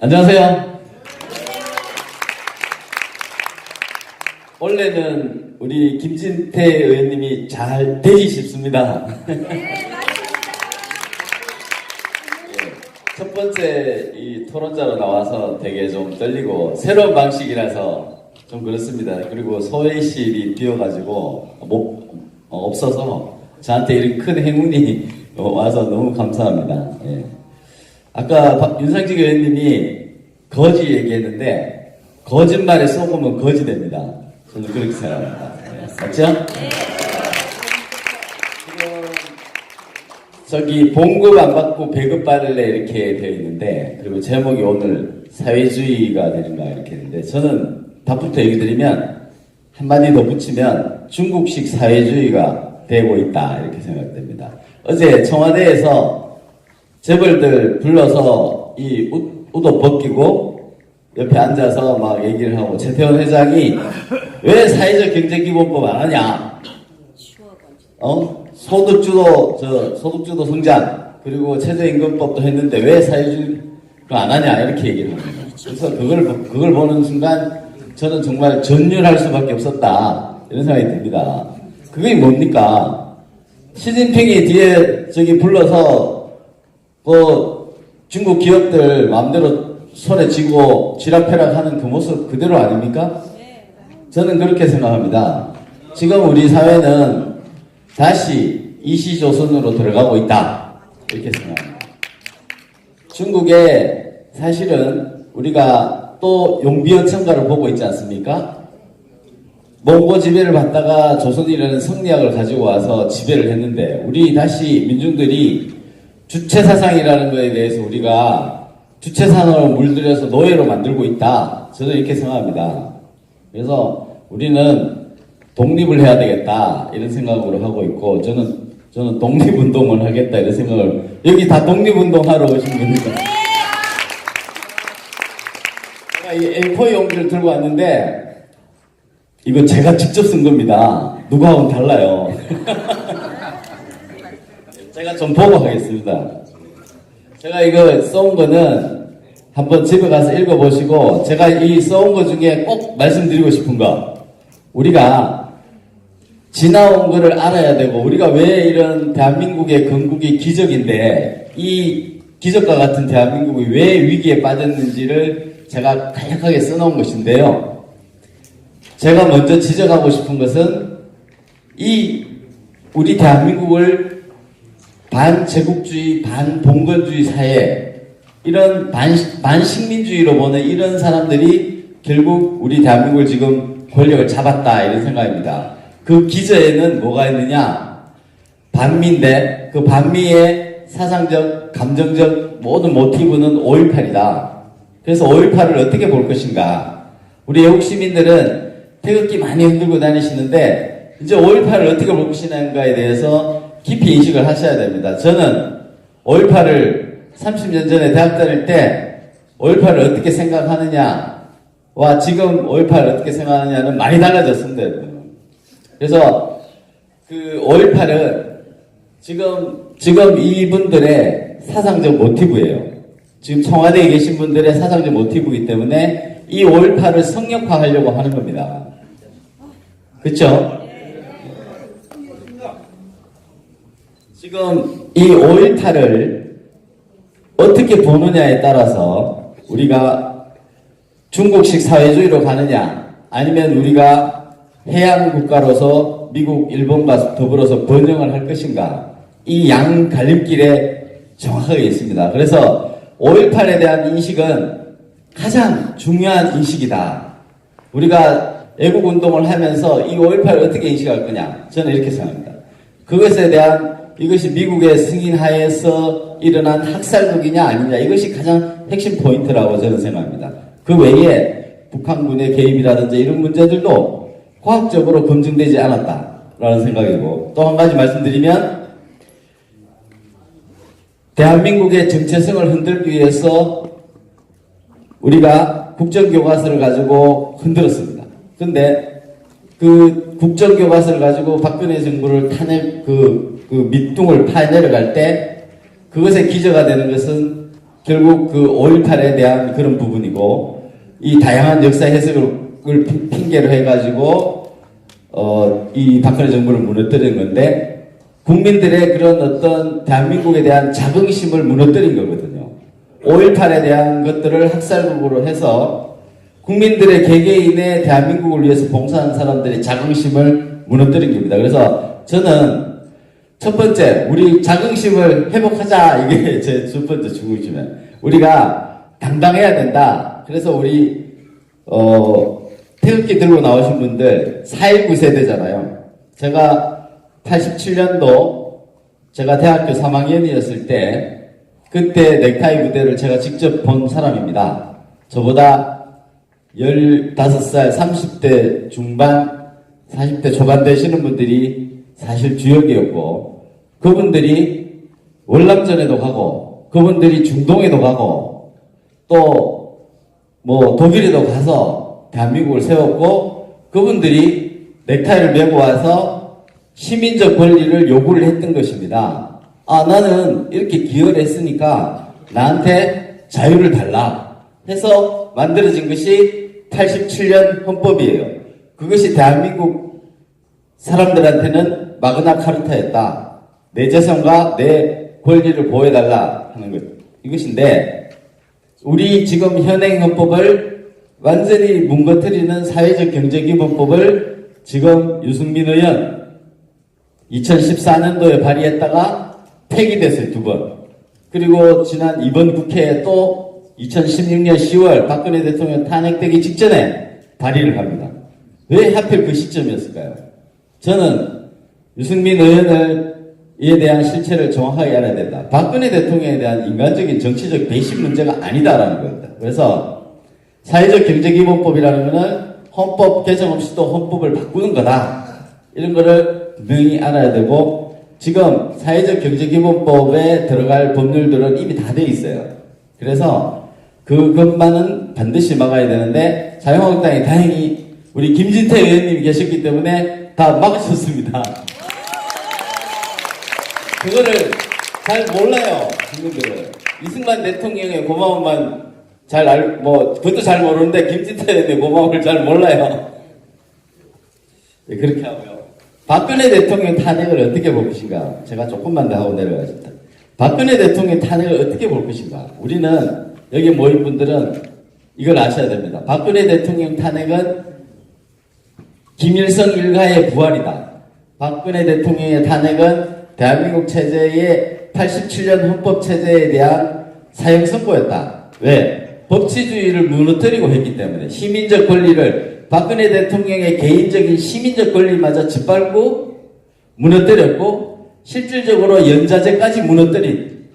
안녕하세요. 원래는 우리 김진태 의원님이 잘 되기 싶습니다. 첫 번째 이 토론자로 나와서 되게 좀 떨리고 새로운 방식이라서 좀 그렇습니다. 그리고 소외실이 비어가지고 못 어, 없어서 저한테 이런 큰 행운이 와서 너무 감사합니다. 예. 아까 박- 윤상직 의원님이 거지 얘기했는데 거짓말에 속으면 거지 됩니다. 저는 그렇게 생각합니다. 예. 맞죠? 지금 저기 봉급 안 받고 배급 받을래 이렇게 되어 있는데 그리고 제목이 오늘 사회주의가 되는가 이렇게 했는데 저는 답부터 얘기 드리면 한마디 더 붙이면 중국식 사회주의가 되고 있다 이렇게 생각됩니다. 어제 청와대에서 재벌들 불러서 이 옷, 옷도 벗기고 옆에 앉아서 막 얘기를 하고 최태원 회장이 왜 사회적 경제기본법 안 하냐 어? 소득주도, 저, 소득주도 성장, 그리고 최저임금법도 했는데 왜 사회주의를 안 하냐, 이렇게 얘기를 합니다. 그래서 그걸, 보- 그걸 보는 순간 저는 정말 전율할 수밖에 없었다. 이런 생각이 듭니다. 그게 뭡니까? 시진핑이 뒤에 저기 불러서, 그 중국 기업들 마음대로 손에 쥐고 쥐락펴락 하는 그 모습 그대로 아닙니까? 저는 그렇게 생각합니다. 지금 우리 사회는 다시 이시조선으로 들어가고 있다. 이렇게 생각합니다. 중국에 사실은 우리가 또 용비어 청가를 보고 있지 않습니까? 몽고 지배를 받다가 조선이라는 성리학을 가지고 와서 지배를 했는데 우리 다시 민중들이 주체 사상이라는 것에 대해서 우리가 주체사상으로 물들여서 노예로 만들고 있다. 저는 이렇게 생각합니다. 그래서 우리는 독립을 해야 되겠다 이런 생각으로 하고 있고 저는 저는 독립운동을 하겠다 이런 생각을 여기 다 독립운동 하러 오신 분이니까 제가 이 A4 용기를 들고 왔는데 이거 제가 직접 쓴 겁니다. 누구하고는 달라요. 제가 좀 보고 하겠습니다. 제가 이거 써온 거는 한번 집에 가서 읽어보시고 제가 이 써온 거 중에 꼭 말씀드리고 싶은 거 우리가 지나온 거를 알아야 되고 우리가 왜 이런 대한민국의 건국이 기적인데 이 기적과 같은 대한민국이 왜 위기에 빠졌는지를 제가 간략하게 써놓은 것인데요. 제가 먼저 지적하고 싶은 것은 이 우리 대한민국을 반제국주의, 반봉건주의 사회, 이런 반, 반식민주의로 보는 이런 사람들이 결국 우리 대한민국을 지금 권력을 잡았다, 이런 생각입니다. 그 기저에는 뭐가 있느냐? 반미인데, 그 반미의 사상적, 감정적 모든 모티브는 5.18이다. 그래서 5.18을 어떻게 볼 것인가? 우리 외국 시민들은 태극기 많이 흔들고 다니시는데, 이제 5.18을 어떻게 볼 것이냐에 대해서 깊이 인식을 하셔야 됩니다. 저는 5.18을 30년 전에 대학 다닐 때 5.18을 어떻게 생각하느냐와 지금 5.18을 어떻게 생각하느냐는 많이 달라졌습니다. 그래서 그 5.18은 지금, 지금 이분들의 사상적 모티브예요. 지금 청와대에 계신 분들의 사상적 모티브이기 때문에 이 5.18을 성역화하려고 하는 겁니다. 그쵸? 지금 이 5.18을 어떻게 보느냐에 따라서 우리가 중국식 사회주의로 가느냐 아니면 우리가 해양 국가로서 미국, 일본과 더불어서 번영을 할 것인가 이 양 갈림길에 정확하게 있습니다. 그래서 5.18에 대한 인식은 가장 중요한 인식이다. 우리가 애국 운동을 하면서 이 5.18을 어떻게 인식할 거냐 저는 이렇게 생각합니다. 그것에 대한 이것이 미국의 승인하에서 일어난 학살극이냐 아니냐 이것이 가장 핵심 포인트라고 저는 생각합니다. 그 외에 북한군의 개입이라든지 이런 문제들도 과학적으로 검증되지 않았다라는 생각이고 또 한 가지 말씀드리면 대한민국의 정체성을 흔들기 위해서 우리가 국정교과서를 가지고 흔들었습니다. 근데 그 국정교과서를 가지고 박근혜 정부를 타내 그, 그 밑둥을 파내려갈 때 그것의 기저가 되는 것은 결국 그 5.18에 대한 그런 부분이고 이 다양한 역사 해석을 피- 핑계로 해가지고 어, 이 박근혜 정부를 무너뜨린 건데 국민들의 그런 어떤 대한민국에 대한 자긍심을 무너뜨린 거거든요. 5.18에 대한 것들을 학살극으로 해서 국민들의 개개인의 대한민국을 위해서 봉사하는 사람들의 자긍심을 무너뜨린 겁니다. 그래서 저는 첫 번째, 우리 자긍심을 회복하자. 이게 제첫 번째 중심이에요. 우리가 당당해야 된다. 그래서 우리, 어, 태극기 들고 나오신 분들 4.19 세대잖아요. 제가 87년도 제가 대학교 3학년이었을 때 그때 넥타이 무대를 제가 직접 본 사람입니다. 저보다 15살, 30대 중반, 40대 초반 되시는 분들이 사실 주역이었고, 그분들이 월남전에도 가고, 그분들이 중동에도 가고, 또 뭐 독일에도 가서 대한민국을 세웠고, 그분들이 넥타이를 메고 와서 시민적 권리를 요구를 했던 것입니다. 아, 나는 이렇게 기여를 했으니까 나한테 자유를 달라. 해서 만들어진 것이 87년 헌법이에요. 그것이 대한민국 사람들한테는 마그나 카르타였다. 내 재산과 내 권리를 보호해달라 하는 것. 이것인데, 우리 지금 현행 헌법을 완전히 뭉거뜨리는 사회적 경제기본법을 지금 유승민 의원 2014년도에 발의했다가 폐기됐어요, 두 번. 그리고 지난 이번 국회에 또 2016년 10월 박근혜 대통령 탄핵되기 직전에 발의를 합니다. 왜 하필 그 시점이었을까요? 저는 유승민 의원을 이에 대한 실체를 정확하게 알아야 된다. 박근혜 대통령에 대한 인간적인 정치적 배신 문제가 아니다라는 겁니다. 그래서 사회적 경제기본법이라는 것은 헌법 개정 없이도 헌법을 바꾸는 거다. 이런 거를 분명히 알아야 되고 지금 사회적 경제기본법에 들어갈 법률들은 이미 다 돼 있어요. 그래서 그것만은 반드시 막아야 되는데 자유한국당이 다행히 우리 김진태 의원님이 계셨기 때문에 다 막으셨습니다. 그거를 잘 몰라요, 국민들은. 이승만 대통령의 고마움만 잘 알, 뭐, 그것도 잘 모르는데, 김진태 의원의 고마움을 잘 몰라요. 네, 그렇게 하고요. 박근혜 대통령 탄핵을 어떻게 볼 것인가? 제가 조금만 더 하고 내려가겠습니다. 박근혜 대통령 탄핵을 어떻게 볼 것인가? 우리는, 여기 모인 분들은 이걸 아셔야 됩니다. 박근혜 대통령 탄핵은 김일성 일가의 부활이다. 박근혜 대통령의 탄핵은 대한민국 체제의 87년 헌법 체제에 대한 사형 선고였다. 왜? 법치주의를 무너뜨리고 했기 때문에 시민적 권리를 박근혜 대통령의 개인적인 시민적 권리마저 짓밟고 무너뜨렸고 실질적으로 연자제까지 무너뜨린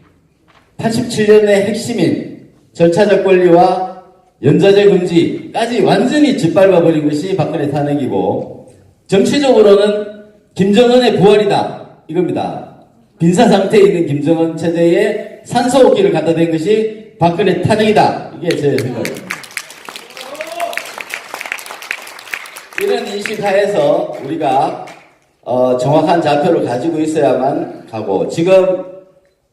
87년의 핵심인 절차적 권리와 연자제 금지까지 완전히 짓밟아버린 것이 박근혜 탄핵이고 정치적으로는 김정은의 부활이다 이겁니다. 빈사 상태에 있는 김정은 체제에 산소호흡기를 갖다 댄 것이 박근혜 탄핵이다. 이게 제 생각입니다. 이런 인식 하에서 우리가 어, 정확한 좌표를 가지고 있어야만 가고 지금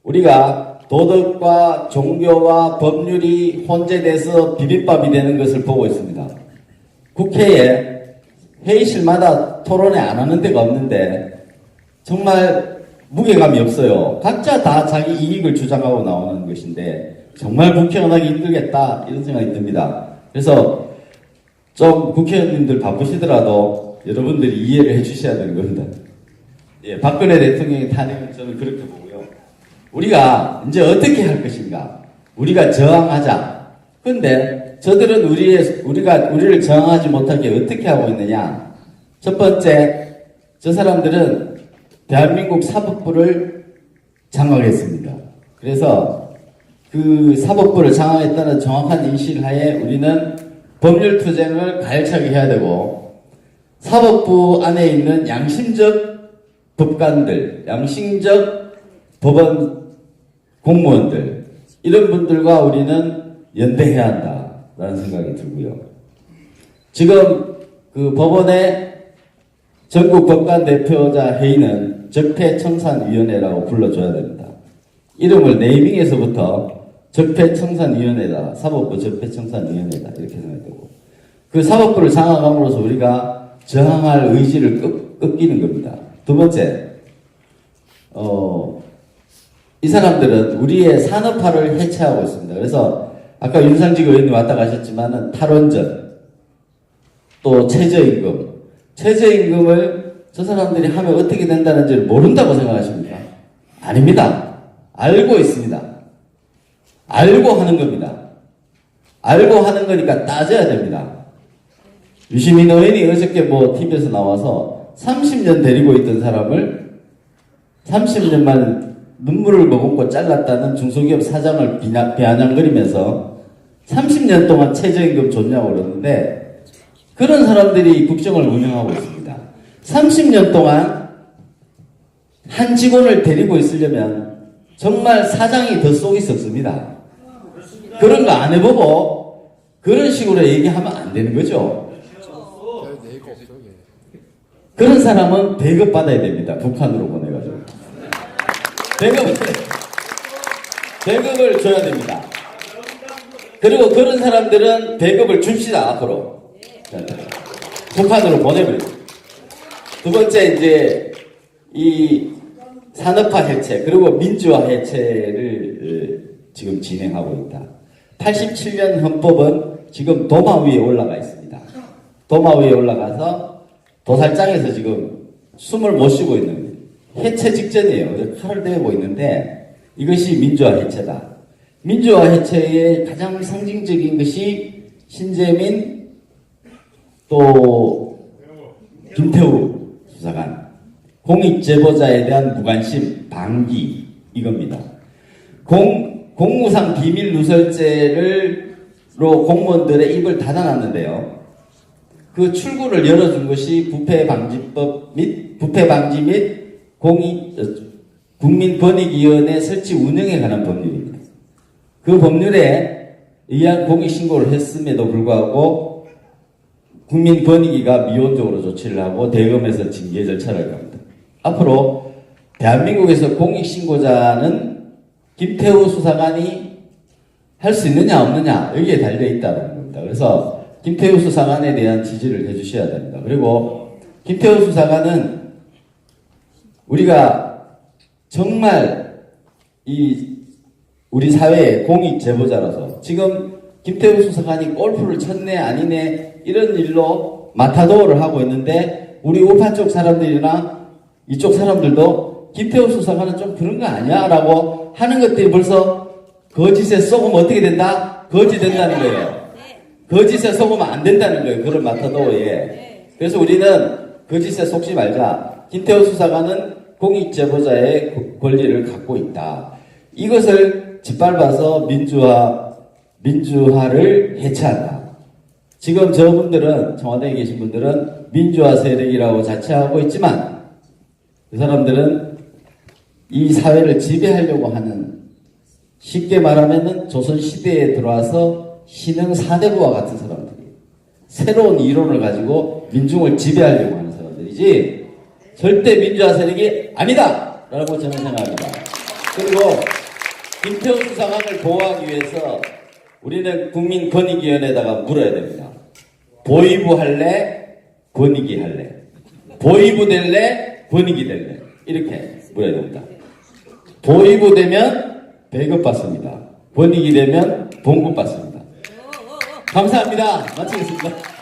우리가 도덕과 종교와 법률이 혼재돼서 비빔밥이 되는 것을 보고 있습니다. 국회에 회의실마다 토론회 안 하는 데가 없는데 정말 무게감이 없어요. 각자 다 자기 이익을 주장하고 나오는 것인데 정말 국회의원하기 힘들겠다 이런 생각이 듭니다. 그래서 좀 국회의원님들 바쁘시더라도 여러분들이 이해를 해주셔야 되는 겁니다. 예, 박근혜 대통령의 탄핵은 저는 그렇게 보고요. 우리가 이제 어떻게 할 것인가? 우리가 저항하자. 근데 저들은 우리의, 우리가, 우리를 저항하지 못하게 어떻게 하고 있느냐? 첫 번째, 저 사람들은 대한민국 사법부를 장악했습니다. 그래서 그 사법부를 장악했다는 정확한 인식 하에 우리는 법률 투쟁을 가열차게 해야 되고 사법부 안에 있는 양심적 법관들, 양심적 법원 공무원들 이런 분들과 우리는 연대해야 한다라는 생각이 들고요. 지금 그 법원의 전국 법관 대표자 회의는 적폐청산위원회라고 불러줘야 됩니다. 이름을 네이밍에서부터 적폐청산위원회다. 사법부 적폐청산위원회다. 이렇게 생각이 되고. 그 사법부를 장악함으로써 우리가 저항할 의지를 꺾, 꺾이는 겁니다. 두 번째, 어, 이 사람들은 우리의 산업화를 해체하고 있습니다. 그래서 아까 윤상직 의원님 왔다 가셨지만은 탈원전, 또 최저임금, 최저임금을 저 사람들이 하면 어떻게 된다는지를 모른다고 생각하십니까? 아닙니다. 알고 있습니다. 알고 하는 겁니다. 알고 하는 거니까 따져야 됩니다. 유시민 의원이 어저께 뭐 TV에서 나와서 30년 데리고 있던 사람을 30년만 눈물을 머금고 잘랐다는 중소기업 사장을 비아냥거리면서 30년 동안 최저임금 줬냐고 그러는데 그런 사람들이 국정을 운영하고 있습니다. 30년 동안 한 직원을 데리고 있으려면 정말 사장이 더 속이 썩습니다. 그런 거 안 해보고 그런 식으로 얘기하면 안 되는 거죠. 그런 사람은 배급 받아야 됩니다. 북한으로 보내가지고. 배급을, 배급을 줘야 됩니다. 그리고 그런 사람들은 배급을 줍시다, 앞으로. 북한으로 보내버리고. 두 번째, 이제, 이 산업화 해체, 그리고 민주화 해체를 어, 지금 진행하고 있다. 87년 헌법은 지금 도마 위에 올라가 있습니다. 도마 위에 올라가서 도살장에서 지금 숨을 못 쉬고 있는 해체 직전이에요. 칼을 대고 있는데 이것이 민주화 해체다. 민주화 해체의 가장 상징적인 것이 신재민 또 김태우 수사관 공익 제보자에 대한 무관심 방기 이겁니다. 공 공무상 비밀 누설죄를로 공무원들의 입을 닫아놨는데요. 그 출구를 열어준 것이 부패방지법 및 부패방지 및 공익 어, 국민권익위원회 설치 운영에 관한 법률입니다. 그 법률에 의한 공익 신고를 했음에도 불구하고 국민 권익위가 미온적으로 조치를 하고 대검에서 징계 절차를 갑니다. 앞으로 대한민국에서 공익신고자는 김태우 수사관이 할 수 있느냐 없느냐 여기에 달려 있다는 겁니다. 그래서 김태우 수사관에 대한 지지를 해주셔야 됩니다. 그리고 김태우 수사관은 우리가 정말 이 우리 사회의 공익 제보자라서 지금 김태우 수사관이 골프를 쳤네 아니네 이런 일로 마타도어를 하고 있는데 우리 우파 쪽 사람들이나 이쪽 사람들도 김태우 수사관은 좀 그런 거 아니야? 라고 하는 것들이 벌써 거짓에 속으면 어떻게 된다? 거짓 된다는 거예요. 거짓에 속으면 안 된다는 거예요. 그런 마타도어에. 그래서 우리는 거짓에 속지 말자. 김태우 수사관은 공익제보자의 권리를 갖고 있다. 이것을 짓밟아서 민주화, 민주화를 해체한다. 지금 저분들은, 청와대에 계신 분들은 민주화 세력이라고 자처하고 있지만, 그 사람들은 이 사회를 지배하려고 하는, 쉽게 말하면은 조선 시대에 들어와서 신흥 사대부와 같은 사람들이에요. 새로운 이론을 가지고 민중을 지배하려고 하는 사람들이지, 절대 민주화 세력이 아니다! 라고 저는 생각합니다. 그리고 김태우 수상관을 보호하기 위해서 우리는 국민권익위원회에다가 물어야 됩니다. 보이부 할래? 권익위 할래? 보이부 될래? 권익위 될래? 이렇게 물어야 됩니다. 보이부 되면 배급 받습니다. 권익위 되면 봉급 받습니다. 감사합니다. 마치겠습니다.